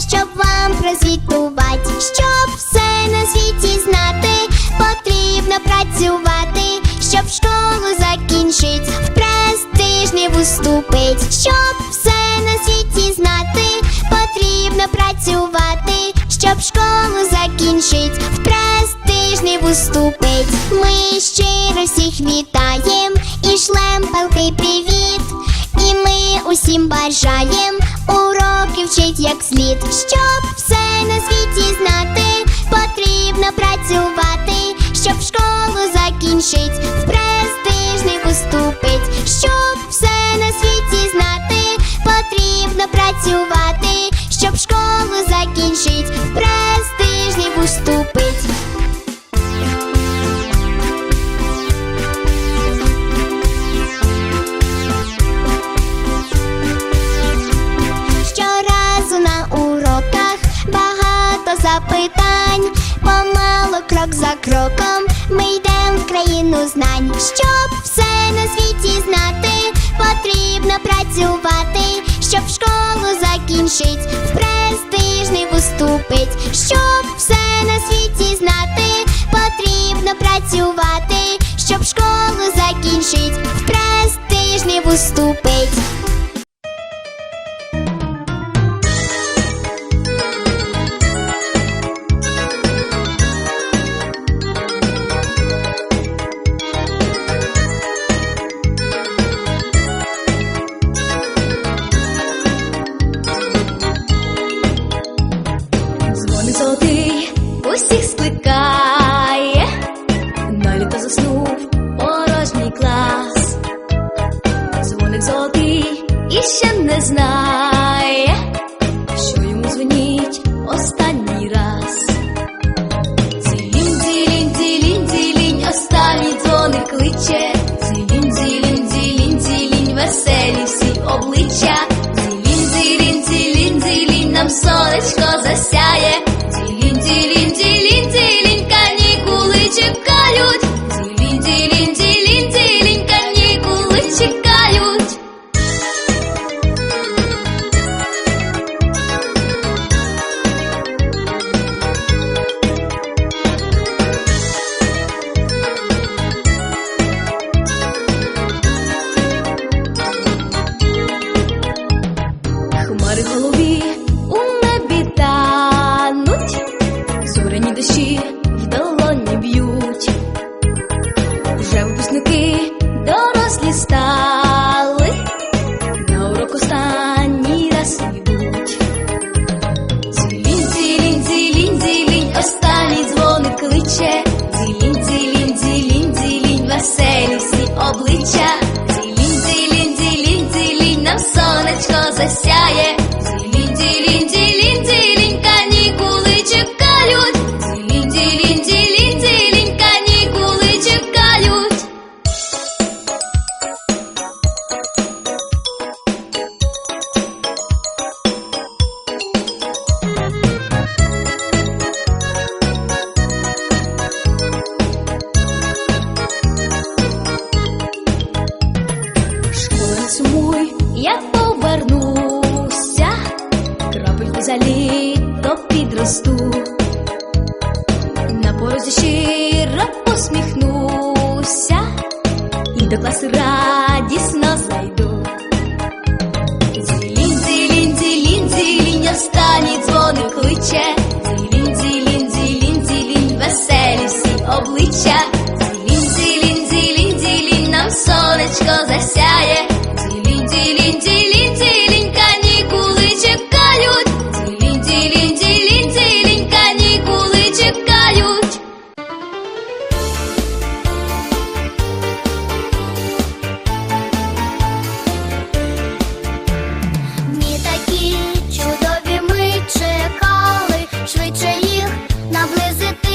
щоб вам прозвітувати. Щоб все на світі знати, потрібно працювати, щоб школу закінчить, в престижний уступить. Щоб все на світі знати, потрібно працювати, щоб школу закінчить, в престижний уступить. Ми щиро всіх вітаєм і шлем палкий привіт. І ми усім бажаєм уроки вчить як слід. Щоб все на світі знати, потрібно працювати, щоб школу закінчить, в престижний уступить. Щоб все помало крок за кроком ми йдемо в країну знань. Щоб все на світі знати, потрібно працювати, щоб школу закінчить, в престижний уступить. Щоб все на світі знати, потрібно працювати, щоб школу закінчить, в престижний уступить. Знає, що йому дзвоніть останній раз. Дзілінь, дзілінь, дзілінь, дзілінь, останній дзвоник кличе. цілінь, дзілінь, дзілінь, дзілінь, веселі всі обличчя. цілінь, дзілінь, цілінь, дзілінь, нам сонечко засяє. Хмари голові у небі тануть, зоряні дощі в долоні б'ють. Вже випускники дорослі стали, на урок останній раз йдуть. Дзілінь, дзілінь, дзілінь, дзілінь, останній дзвоник кличе. Дзілінь, дзілінь, дзілінь, дзілінь, веселі всі обличчя. Сонечко засяє. до класу радісно зайду. Дзілінь, дзілінь, дзілінь, дзілінь, останній дзвоник кличе. наблизити.